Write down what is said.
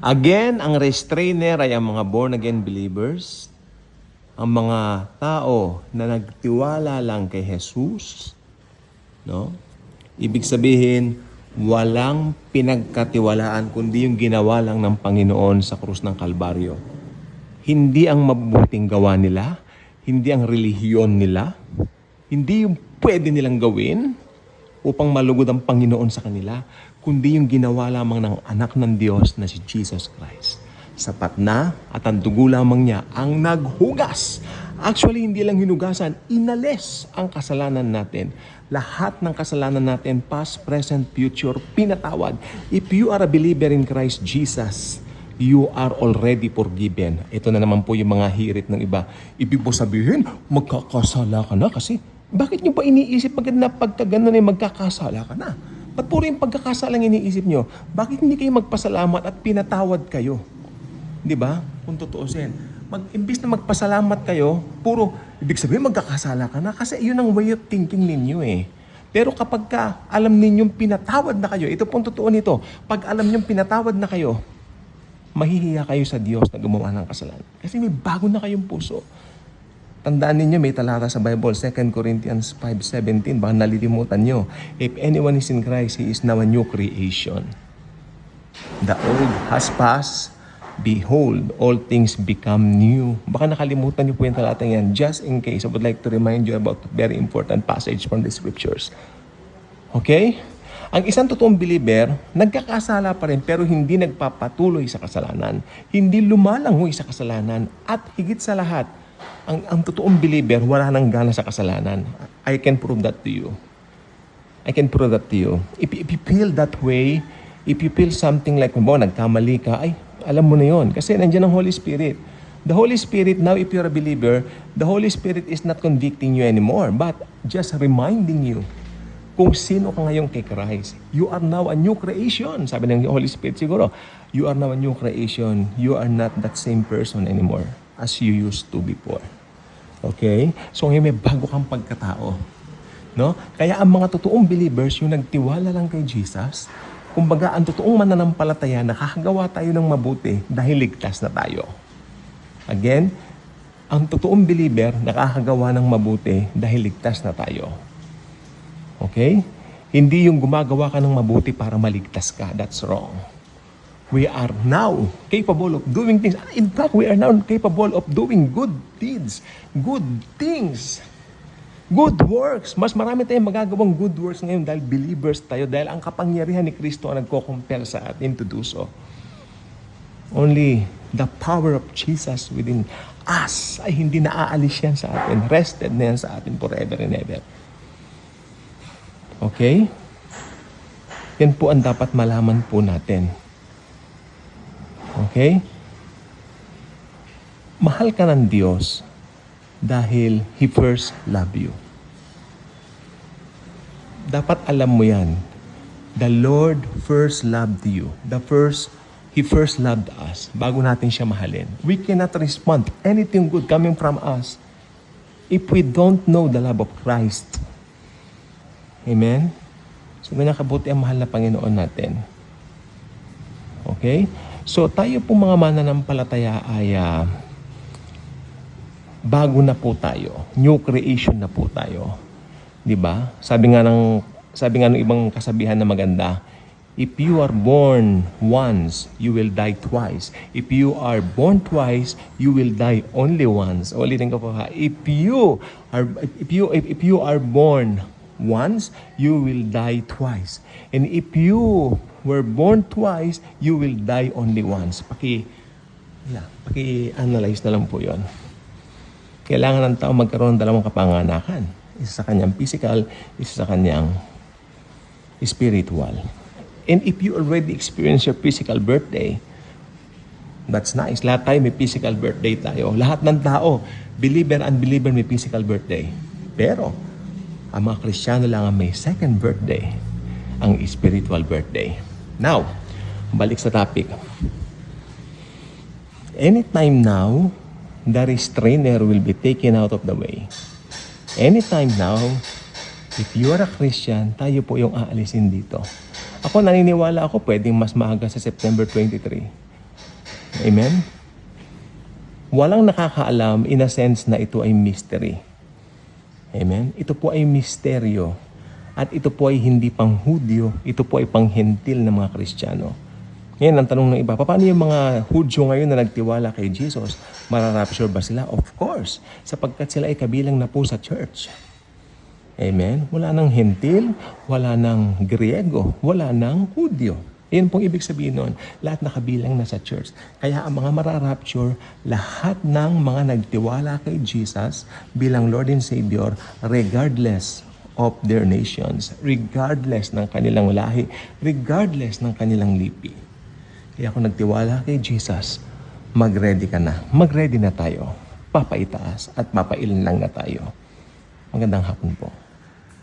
Again, ang restrainer ay ang mga born-again believers, ang mga tao na nagtiwala lang kay Jesus, no? Ibig sabihin, walang pinagkatiwalaan kundi yung ginawa lang ng Panginoon sa krus ng Kalbaryo. Hindi ang mabuting gawa nila, hindi ang relihiyon nila, hindi yung pwede nilang gawin upang malugod ang Panginoon sa kanila, kundi yung ginawa lamang ng anak ng Diyos na si Jesus Christ. Sapat na at ang dugo lamang niya ang naghugas. Actually, hindi lang hinugasan, inalis ang kasalanan natin. Lahat ng kasalanan natin, past, present, future, pinatawad. If you are a believer in Christ Jesus, you are already forgiven. Ito na naman po yung mga hirit ng iba. Ibig po sabihin, magkakasala ka na kasi bakit nyo pa iniisip pag na pagka ganun ay magkakasala ka na? Ba't puro yung pagkakasala ang iniisip nyo? Bakit hindi kayo magpasalamat at pinatawad kayo? Di ba? Kung tutuusin. Mag, imbis na magpasalamat kayo, puro, ibig sabihin magkakasala ka na kasi yun ang way of thinking ninyo eh. Pero kapag ka alam ninyong pinatawad na kayo, ito pong totoo nito, pag alam ninyong pinatawad na kayo, mahihiya kayo sa Diyos na gumawa ng kasalanan. Kasi may bago na kayong puso. Tandaan ninyo, may talata sa Bible, 2 Corinthians 5.17, baka nalilimutan nyo. If anyone is in Christ, he is now a new creation. The old has passed, behold, all things become new. Baka nakalimutan niyo po yung talata yan. Just in case, I would like to remind you about very important passage from the scriptures. Okay? Ang isang totoong believer, nagkakasala pa rin pero hindi nagpapatuloy sa kasalanan. Hindi lumalangoy sa kasalanan. At higit sa lahat, ang, ang totoong believer, wala nang gana sa kasalanan. I can prove that to you. I can prove that to you. If, if you feel that way, if you feel something like, mo, nagkamali ka, ay, alam mo na yon Kasi nandiyan ang Holy Spirit. The Holy Spirit, now if you're a believer, the Holy Spirit is not convicting you anymore, but just reminding you kung sino ka ngayon kay Christ. You are now a new creation. Sabi ng Holy Spirit siguro, you are now a new creation. You are not that same person anymore as you used to before. Okay? So ngayon may bago kang pagkatao. No? Kaya ang mga totoong believers, yung nagtiwala lang kay Jesus, kumbaga ang totoong mananampalataya, nakakagawa tayo ng mabuti dahil ligtas na tayo. Again, ang totoong believer, nakakagawa ng mabuti dahil ligtas na tayo. Okay? Hindi yung gumagawa ka ng mabuti para maligtas ka. That's wrong. We are now capable of doing things. In fact, we are now capable of doing good deeds, good things, good works. Mas marami tayong magagawang good works ngayon dahil believers tayo, dahil ang kapangyarihan ni Kristo ang nagko-compel sa atin to do so. Only the power of Jesus within us ay hindi naaalis yan sa atin. Rested na yan sa atin forever and ever. Okay? Yan po ang dapat malaman po natin. Okay? Mahal ka ng Diyos dahil He first loved you. Dapat alam mo yan. The Lord first loved you. The first, He first loved us bago natin siya mahalin. We cannot respond anything good coming from us if we don't know the love of Christ. Amen? So, ganyan kabuti ang mahal na Panginoon natin. Okay? So, tayo po mga mananampalataya ay ah, bago na po tayo. New creation na po tayo. 'Di ba? Sabi nga ng sabi nga ng ibang kasabihan na maganda, if you are born once, you will die twice. If you are born twice, you will die only once. Ulitin ko po ha. If you are if you if, if you are born once, you will die twice. And if you were born twice, you will die only once. Paki, yeah, paki-analyze na lang po yon. Kailangan ng tao magkaroon ng dalawang kapanganakan. Isa sa kanyang physical, isa sa kanyang spiritual. And if you already experience your physical birthday, that's nice. Lahat tayo may physical birthday tayo. Lahat ng tao, believer, unbeliever, may physical birthday. Pero, ang mga Kristiyano lang ang may second birthday, ang spiritual birthday. Now, balik sa topic. Anytime now, the restrainer will be taken out of the way. Anytime now, if you are a Christian, tayo po yung aalisin dito. Ako naniniwala ako pwedeng mas maaga sa September 23. Amen? Walang nakakaalam in a sense na ito ay mystery. Amen? Ito po ay misteryo. At ito po ay hindi pang Hudyo, ito po ay pang hentil ng mga Kristiyano. Ngayon, ang tanong ng iba, paano yung mga Hudyo ngayon na nagtiwala kay Jesus? Mararapture ba sila? Of course, sapagkat sila ay kabilang na po sa church. Amen? Wala nang hentil, wala nang Griego, wala nang Hudyo. Yan pong ibig sabihin nun. Lahat nakabilang na sa church. Kaya ang mga mararapture, lahat ng mga nagtiwala kay Jesus bilang Lord and Savior, regardless of their nations, regardless ng kanilang lahi, regardless ng kanilang lipi. Kaya kung nagtiwala kay Jesus, mag-ready ka na. Mag-ready na tayo. Papaitaas at papailan lang na tayo. Magandang hapon po.